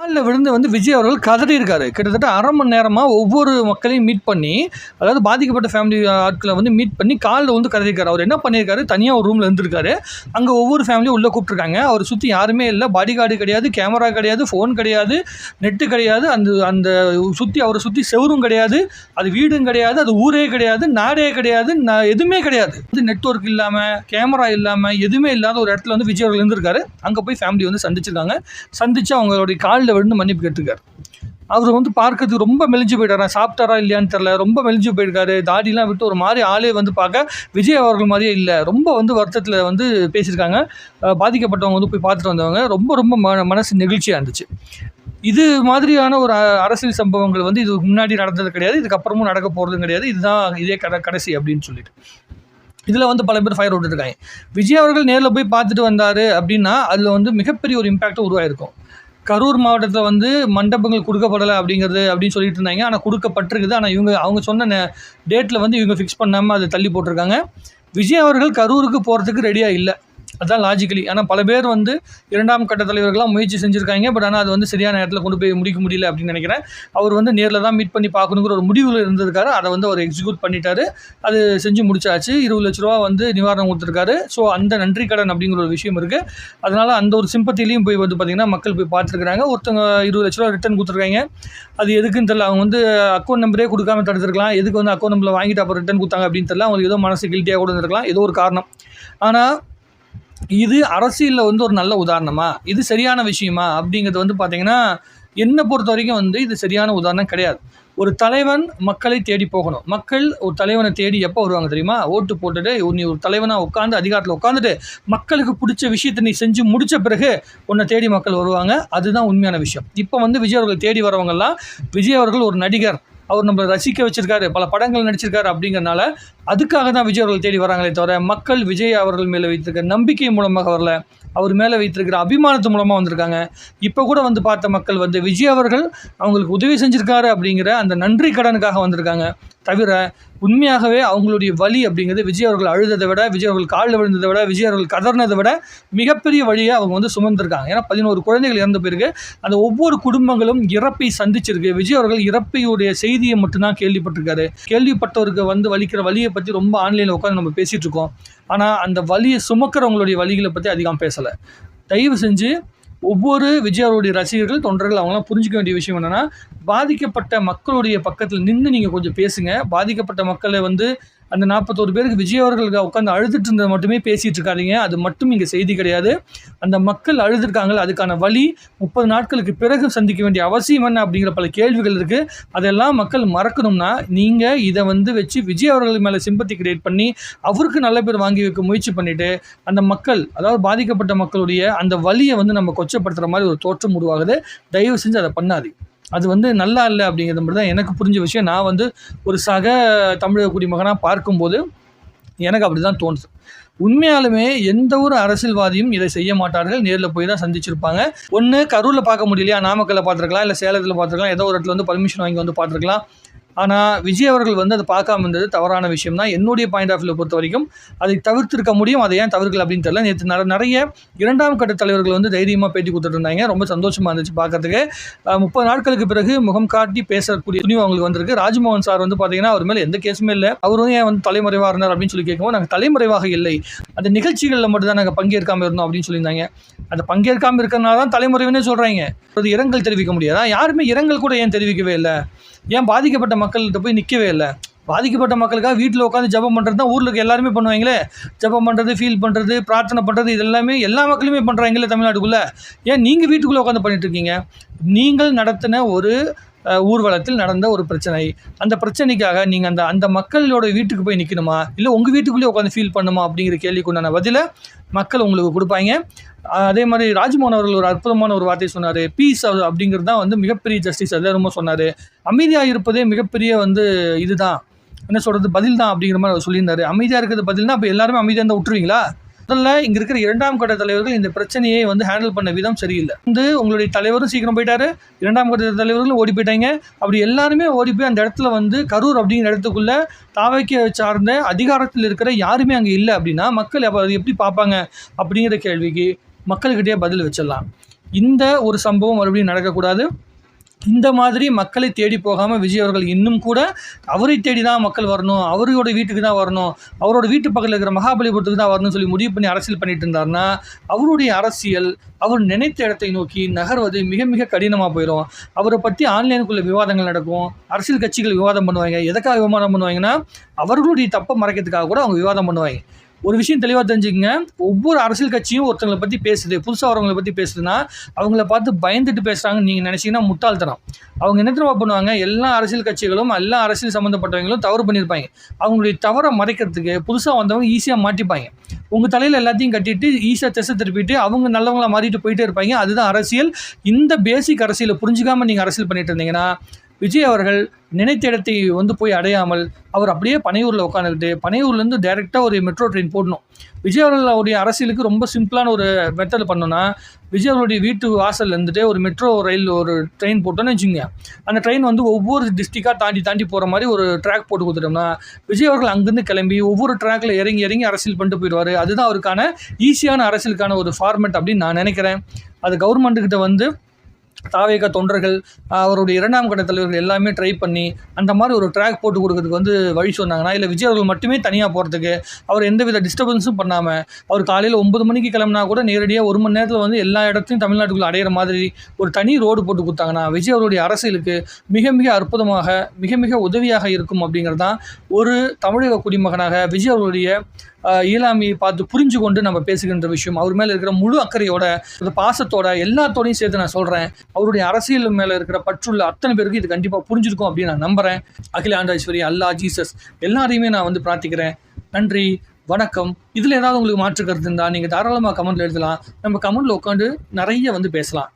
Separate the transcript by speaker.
Speaker 1: காலில் விழுந்து வந்து விஜய் அவர்கள் கதறி இருக்காரு. கிட்டத்தட்ட அரை மணி நேரமாக ஒவ்வொரு மக்களையும் மீட் பண்ணி அதாவது பாதிக்கப்பட்ட ஃபேமிலி ஆட்களை வந்து மீட் பண்ணி காலில் வந்து கதறிருக்காரு அவர் என்ன பண்ணியிருக்காரு? தனியாக ஒரு ரூமில் இருந்திருக்காரு. அங்கே ஒவ்வொரு ஃபேமிலியும் உள்ளே கூப்பிட்ருக்காங்க அவர் சுற்றி யாருமே இல்லை. பாடி கார்டு கிடையாது கேமரா கிடையாது ஃபோன் கிடையாது நெட்டு கிடையாது அந்த அந்த சுற்றி அவரை சுற்றி செவரும் கிடையாது அது வீடும் கிடையாது அது ஊரே கிடையாது நாடே கிடையாது ந- எதுவுமே கிடையாது. இது நெட்வொர்க் இல்லாமல் கேமரா இல்லாமல் எதுவுமே இல்லாத ஒரு இடத்துல வந்து விஜய் அவர்கள் இருந்திருக்காரு. அங்கே போய் ஃபேமிலி வந்து சந்திச்சிருக்காங்க. சந்தித்து அவங்களுடைய காலில் விழுந்து மன்னிப்பு கேட்டிருக்காரு. அவர் வந்து பார்க்கறதுக்கு ரொம்ப மெலிஞ்சு போயிட்டாரா? சாப்பிட்டாரா இல்லையான்னு தெரில ரொம்ப மெலிஞ்சு போயிருக்காரு. தாடிலாம் விட்டு ஒரு மாதிரி ஆளே வந்து பார்க்க விஜய் அவர்கள் மாதிரியே இல்லை. ரொம்ப வந்து வருத்தத்தில் வந்து பேசியிருக்காங்க. பாதிக்கப்பட்டவங்க வந்து போய் பார்த்துட்டு வந்தவங்க. ரொம்ப ரொம்ப ம மனசு நெகிழ்ச்சியாக இருந்துச்சு. இது மாதிரியான ஒரு அ- அரசியல் சம்பவங்கள் வந்து இது முன்னாடி நடந்தது கிடையாது. இதுக்கப்புறமும் நடக்க போகிறதும் கிடையாது. இதுதான் இதே கட கடைசி அப்படின்னு சொல்லிட்டு. இதில் வந்து பல பேர் ஃபயர் விட்டுருக்காங்க விஜய் அவர்கள் நேரில் போய் பார்த்துட்டு வந்தார் அப்படின்னா அதில் வந்து மிகப்பெரிய ஒரு இம்பேக்ட் உருவாயிருக்கும். கரூர் மாவட்டத்தில் வந்து மண்டபங்கள் கொடுக்கப்படலை அப்படிங்கிறது அப்படின்னு சொல்லிட்டு இருந்தாங்க. ஆனால் கொடுக்கப்பட்டிருக்குது. ஆனால் இவங்க அவங்க சொன்ன டேட்டில் வந்து இவங்க ஃபிக்ஸ் பண்ணாமல் அதை தள்ளி போட்டிருக்காங்க. விஜய் அவர்கள் கரூருக்கு போகிறதுக்கு ரெடியாக இல்லை. அதுதான் லாஜிக்கலி ஆனால் பல பேர் வந்து இரண்டாம் கட்ட தலைவர்கள்லாம் முயற்சி செஞ்சுருக்காங்க. பட் ஆனால் அது வந்து சரியான நேரத்தில் கொண்டு போய் முடிக்க முடியல அப்படின்னு நினைக்கிறேன். அவர் வந்து நேரில் தான் மீட் பண்ணி பார்க்கணுங்கிற ஒரு முடிவில் இருந்திருக்காரு அதை வந்து அவர் எக்ஸிக்யூட் பண்ணிட்டாரு. அது செஞ்சு முடிச்சாச்சு. இருபது லட்ச ரூபா வந்து நிவாரணம் கொடுத்துருக்காரு. ஸோ அந்த நன்றி கடன் அப்படிங்கிற ஒரு விஷயம் இருக்குது அதனால் அந்த ஒரு சிம்பத்திலையும் போய் வந்து பார்த்திங்கன்னா மக்கள் போய் பார்த்துருக்குறாங்க. ஒருத்தவங்க இருபது லட்ச ரூபா ரிட்டர்ன் கொடுத்துருக்காங்க. அது எதுக்குன்னு தெரியல. அவங்க வந்து அக்கௌண்ட் நம்பரே கொடுக்காம தடுத்துருக்கலாம். எதுக்கு வந்து அக்கௌண்ட் நம்பரில் வாங்கிட்டு அப்புறம் ரிட்டர்ன் கொடுத்தாங்க அப்படின்னு தெரியல. அவங்களுக்கு ஏதோ மனசு கில்ட்டியாக கூட இருந்திருக்கலாம். ஏதோ ஒரு காரணம். ஆனால் இது அரசியலில் வந்து ஒரு நல்ல உதாரணமா? இது சரியான விஷயமா? அப்படிங்கிறது வந்து பார்த்தீங்கன்னா என்னை பொறுத்த வரைக்கும் வந்து இது சரியான உதாரணம் கிடையாது. ஒரு தலைவன் மக்களை தேடி போகணும். மக்கள் ஒரு தலைவனை தேடி எப்போ வருவாங்க தெரியுமா? ஓட்டு போட்டுட்டு நீ ஒரு தலைவனாக உட்காந்து அதிகாரத்தில் உட்காந்துட்டு மக்களுக்கு பிடிச்ச விஷயத்தை நீ செஞ்சு முடித்த பிறகு உன்னை தேடி மக்கள் வருவாங்க. அதுதான் உண்மையான விஷயம். இப்போ வந்து விஜய் அவர்கள் தேடி வரவங்கெல்லாம் விஜய் அவர்கள் ஒரு நடிகர். அவர் நம்ம ரசிக்க வச்சிருக்காரு பல படங்கள் நடிச்சிருக்காரு அப்படிங்கிறனால அதுக்காக தான் விஜய் அவர்கள் தேடி வராங்களே தவிர மக்கள் விஜய் அவர்கள் மேலே வைத்திருக்க நம்பிக்கை மூலமாக வரல. அவர் மேலே வைத்திருக்கிற அபிமானத்து மூலமாக வந்திருக்காங்க. இப்போ கூட வந்து பார்த்த மக்கள் வந்து விஜய் அவர்கள் அவங்களுக்கு உதவி செஞ்சுருக்காரு அப்படிங்கிற அந்த நன்றி கடனுக்காக வந்திருக்காங்க. தவிர உண்மையாகவே அவங்களுடைய வழி அப்படிங்கிறது விஜய் அவர்கள் அழுததை விட விஜய் அவர்கள் காலில் விழுந்ததை விட விஜய் அவர்கள் கதர்னதை விட மிகப்பெரிய வழியை அவங்க வந்து சுமந்திருக்காங்க. ஏன்னா பதினோரு குழந்தைகள் இறந்த பிறகு அந்த ஒவ்வொரு குடும்பங்களும் இறப்பை சந்திச்சிருக்கு. விஜய் அவர்கள் இறப்பையுடைய செய்தியை மட்டும்தான் கேள்விப்பட்டிருக்காரு. கேள்விப்பட்டவருக்கு வந்து வலிக்கிற வழியை பற்றி ரொம்ப ஆன்லைனில் உட்காந்து நம்ம பேசிகிட்டு இருக்கோம். ஆனால் அந்த வழியை சுமக்கிறவங்களுடைய வழிகளை பற்றி அதிகம் பேசலை. தயவு செஞ்சு ஒவ்வொரு விஜய் அவருடைய ரசிகர்கள் தொண்டர்கள் அவங்களாம் புரிஞ்சிக்க வேண்டிய விஷயம் என்னென்னா பாதிக்கப்பட்ட மக்களுடைய பக்கத்தில் நின்று நீங்கள் கொஞ்சம் பேசுங்க. பாதிக்கப்பட்ட மக்களை வந்து அந்த நாற்பத்தோரு பேருக்கு விஜய் அவர்களுக்கு உட்காந்து அழுதுட்டு இருந்தது மட்டுமே பேசிகிட்டு இருக்காதீங்க. அது மட்டும் இங்கே செய்தி கிடையாது. அந்த மக்கள் அழுதுருக்காங்களே அதுக்கான வழி முப்பது நாட்களுக்கு பிறகு சந்திக்க வேண்டிய அவசியம் என்ன அப்படிங்கிற பல கேள்விகள் இருக்குது அதெல்லாம் மக்கள் மறக்கணும்னா நீங்கள் இதை வந்து வச்சு விஜய் அவர்கள் மேலே சிம்பத்தி கிரியேட் பண்ணி அவருக்கு நல்ல பேர் வாங்கி வைக்க முயற்சி பண்ணிவிட்டு அந்த மக்கள் அதாவது பாதிக்கப்பட்ட மக்களுடைய அந்த வலியை வந்து நம்ம கொச்சப்படுத்துகிற மாதிரி ஒரு தோற்றம் உருவாகுது. தயவு செஞ்சு அதை பண்ணாது அது வந்து நல்லா இல்லை அப்படிங்கிறது மட்டும் தான் எனக்கு புரிஞ்ச விஷயம். நான் வந்து ஒரு சக தமிழக குடிமகனாக பார்க்கும்போது எனக்கு அப்படி தான் தோணுது. உண்மையாலுமே எந்த ஒரு அரசியல்வாதியும் இதை செய்ய மாட்டார்கள். நேரில் போய் தான் சந்திச்சிருப்பாங்க. ஒன்று கரூரில் பார்க்க முடியலையா? நாமக்கல்ல பார்த்துருக்கலாம் இல்லை சேலத்தில் பார்த்துருக்கலாம் ஏதோ ஒரு இடத்துல வந்து பர்மிஷன் வாங்கி வந்து பார்த்துருக்கலாம். ஆனால் விஜய் அவர்கள் வந்து அதை பார்க்காம இருந்தது தவறான விஷயம் தான் என்னுடைய பாயிண்ட் ஆஃப் வியூ பொறுத்த வரைக்கும் அதை தவிர்த்திருக்க முடியும் அதை ஏன் தவிர்க்கல அப்படின்னு தெரியல. நேற்று நிறைய இரண்டாம் கட்ட தலைவர்கள் வந்து தைரியமாக பேட்டி கொடுத்துட்டு இருந்தாங்க ரொம்ப சந்தோஷமாக இருந்துச்சு பார்க்கறதுக்கு. முப்பது நாட்களுக்கு பிறகு முகம் காட்டி பேசக்கூடிய துணிவு அவங்களுக்கு வந்திருக்கு. ராஜ்மோகன் சார் வந்து பார்த்தீங்கன்னா அவர் மேலே எந்த கேஸுமே இல்லை. அவரும் ஏன் வந்து தலைமறைவாக இருந்தார் அப்படின்னு சொல்லி கேட்கும்போது நாங்கள் தலைமறைவாக இல்லை. அந்த நிகழ்ச்சிகளில் மட்டும்தான் நாங்கள் பங்கேற்காமல் இருந்தோம் அப்படின்னு சொல்லியிருந்தாங்க. அந்த பங்கேற்காமல் இருக்கிறனால தான் தலைமுறைவினே சொல்கிறாங்க அது இரங்கல் தெரிவிக்க முடியாதா? யாருமே இரங்கல் கூட ஏன் தெரிவிக்கவே இல்லை? ஏன் பாதிக்கப்பட்ட மக்கள்கிட்ட போய் நிற்கவே இல்லை? பாதிக்கப்பட்ட மக்களுக்காக வீட்டில் உட்காந்து ஜபம் பண்ணுறது தான் ஊரில் இருக்க எல்லாருமே பண்ணுவாங்களே? ஜெபம் பண்ணுறது ஃபீல் பண்ணுறது பிரார்த்தனை பண்ணுறது இது எல்லாமே எல்லா மக்களுமே பண்ணுறாங்களே தமிழ்நாட்டுக்குள்ளே. ஏன் நீங்கள் வீட்டுக்குள்ளே உட்காந்து பண்ணிகிட்ருக்கீங்க இருக்கீங்க? நீங்கள் நடத்தின ஒரு ஊர்வலத்தில் நடந்த ஒரு பிரச்சனை. அந்த பிரச்சனைக்காக நீங்கள் அந்த அந்த மக்களோட வீட்டுக்கு போய் நிற்கணுமா இல்லை உங்கள் வீட்டுக்குள்ளேயே உட்காந்து ஃபீல் பண்ணுமா? அப்படிங்கிற கேள்விக்கு உண்டான பதிலை மக்கள் உங்களுக்கு கொடுப்பாங்க. அதே மாதிரி ராஜ்மோகன் அவர்கள் ஒரு அற்புதமான ஒரு வார்த்தை சொன்னார். பீஸ் அப்படிங்கிறது தான் வந்து மிகப்பெரிய ஜஸ்டிஸ் அது ரொம்ப சொன்னார். அமைதியாக இருப்பதே மிகப்பெரிய வந்து இதுதான். என்ன சொல்கிறது பதில் தான் அப்படிங்கிற மாதிரி அவர் சொல்லியிருந்தாரு. அமைதியாக இருக்கிறது பதில்னா அப்போ எல்லாருமே அமைதியாக இருந்தால் விட்டுருவீங்களா? முதல்ல இங்கே இருக்கிற இரண்டாம் கட்ட தலைவர்கள் இந்த பிரச்சனையை வந்து ஹேண்டில் பண்ண விதம் சரியில்லை. வந்து உங்களுடைய தலைவரும் சீக்கிரம் போயிட்டாரு. இரண்டாம் கட்ட தலைவர்களும் ஓடி போயிட்டாங்க. அப்படி எல்லாருமே ஓடி போய் அந்த இடத்துல வந்து கரூர் அப்படிங்கிற இடத்துக்குள்ள தாவைக்க சார்ந்த அதிகாரத்தில் இருக்கிற யாருமே அங்கே இல்லை அப்படின்னா மக்கள் அப்போ அது எப்படி பார்ப்பாங்க அப்படிங்கிற கேள்விக்கு மக்கள்கிட்டே பதில் வச்சிடலாம். இந்த ஒரு சம்பவம் மறுபடியும் நடக்கக்கூடாது. இந்த மாதிரி மக்களை தேடி போகாமல் விஜய் அவர்கள் இன்னும் கூட அவரை தேடி தான் மக்கள் வரணும் அவரோட வீட்டுக்கு தான் வரணும் அவரோட வீட்டு பக்கத்தில் இருக்கிற மகாபலிபுரத்துக்கு தான் வரணும்னு சொல்லி முடிவு பண்ணி அரசியல் பண்ணிட்டு இருந்தாருன்னா அவருடைய அரசியல் அவர் நினைத்த இடத்தை நோக்கி நகர்வது மிக மிக கடினமாக போயிடும் அவரை பற்றி ஆன்லைனுக்குள்ள விவாதங்கள் நடக்கும் அரசியல் கட்சிகள் விவாதம் பண்ணுவாங்க எதுக்காக விவாதம் பண்ணுவாங்கன்னா அவர்களுடைய தப்பை மறைக்கிறதுக்காக கூட அவங்க விவாதம் பண்ணுவாங்க. ஒரு விஷயம் தெளிவாக தெரிஞ்சுக்கங்க. ஒவ்வொரு அரசியல் கட்சியும் ஒருத்தங்களை பற்றி பேசுது புதுசாக வரவங்களை பற்றி பேசுதுன்னா அவங்கள பார்த்து பயந்துட்டு பேசுகிறாங்கன்னு நீங்கள் நினச்சிங்கன்னா முட்டாள்தனம். அவங்க என்ன தெரியுமா பண்ணுவாங்க? எல்லா அரசியல் கட்சிகளும் எல்லா அரசியல் சம்மந்தப்பட்டவங்களும் தவறு பண்ணியிருப்பாங்க அவங்களுடைய தவறை மறைக்கிறதுக்கு புதுசாக வந்தவங்க ஈஸியாக மாட்டிப்பாங்க. உங்கள் தலையில் எல்லாத்தையும் கட்டிட்டு ஈஸியாக திசை திருப்பிட்டு அவங்க நல்லவங்களாக மாறிட்டு போயிட்டே இருப்பாங்க. அதுதான் அரசியல். இந்த பேசிக் அரசியலை புரிஞ்சுக்காமல் நீங்கள் அரசியல் பண்ணிட்டு இருந்தீங்கன்னா விஜய் அவர்கள் நினைத்த இடத்தை வந்து போய் அடையாமல் அவர் அப்படியே பனையூரில் உட்காந்துக்கிட்டு பனையூர்லேருந்து டைரெக்டாக ஒரு மெட்ரோ ட்ரெயின் போடணும். விஜய் அவர்கள் அவருடைய அரசியலுக்கு ரொம்ப சிம்பிளான ஒரு மெத்தட் பண்ணோன்னா விஜய் அவருடைய வீட்டு வாசல்ல இருந்துட்டு ஒரு மெட்ரோ ரயில் ஒரு ட்ரெயின் போட்டோன்னு வச்சுங்க அந்த ட்ரெயின் வந்து ஒவ்வொரு டிஸ்ட்ரிக்டாக தாண்டி தாண்டி போகிற மாதிரி ஒரு ட்ராக் போட்டு கொடுத்துட்டோம்னா விஜய் அவர்கள் அங்கேருந்து கிளம்பி ஒவ்வொரு ட்ராக்ல இறங்கி இறங்கி அரசியல் பண்ணிட்டு போயிடுவார். அதுதான் அவருக்கான ஈஸியான அரசியலுக்கான ஒரு ஃபார்மெட் அப்படின்னு நான் நினைக்கிறேன். அது கவர்மெண்ட்டுக்கிட்ட வந்து தாவேக தொண்டர்கள் அவருடைய இரண்டாம் கட்ட தலைவர்கள் எல்லாமே ட்ரை பண்ணி அந்த மாதிரி ஒரு ட்ராக் போட்டு கொடுக்கறதுக்கு வந்து வழி சொன்னாங்கன்னா இல்லை விஜய் அவர்கள் மட்டுமே தனியாக போகிறதுக்கு அவர் எந்தவித டிஸ்டர்பன்ஸும் பண்ணாமல் அவர் காலையில் ஒன்பது மணிக்கு கிளம்புனா கூட நேரடியாக ஒரு மணி நேரத்தில் வந்து எல்லா இடத்தையும் தமிழ்நாட்டுக்குள்ள அடையிற மாதிரி ஒரு தனி ரோடு போட்டு கொடுத்தாங்கன்னா விஜய் அவருடைய அரசியலுக்கு மிக மிக அற்புதமாக மிக மிக உதவியாக இருக்கும் அப்படிங்கிறது தான் ஒரு தமிழக குடிமகனாக விஜய் அவருடைய ஆஹ், பார்த்து புரிஞ்சு கொண்டு நம்ம பேசுகின்ற விஷயம். அவர் மேலே இருக்கிற முழு அக்கறையோட இந்த பாசத்தோட எல்லாத்தோடையும் சேர்த்து நான் சொல்கிறேன் அவருடைய அரசியல் மேலே இருக்கிற பற்றுள்ள அத்தனை பேருக்கு இது கண்டிப்பாக புரிஞ்சிருக்கும் அப்படின்னு நான் நம்புகிறேன் அகிலாண்டாஸ்வரி அல்லா ஜீசஸ் எல்லாரையுமே நான் வந்து பிரார்த்திக்கிறேன். நன்றி வணக்கம். இதில் ஏதாவது உங்களுக்கு மாற்று கருத்து இருந்தால் நீங்கள் தாராளமாக கமெண்ட்டில் எழுதலாம். நம்ம கமெண்ட்டில் உட்காந்து நிறைய வந்து பேசலாம்.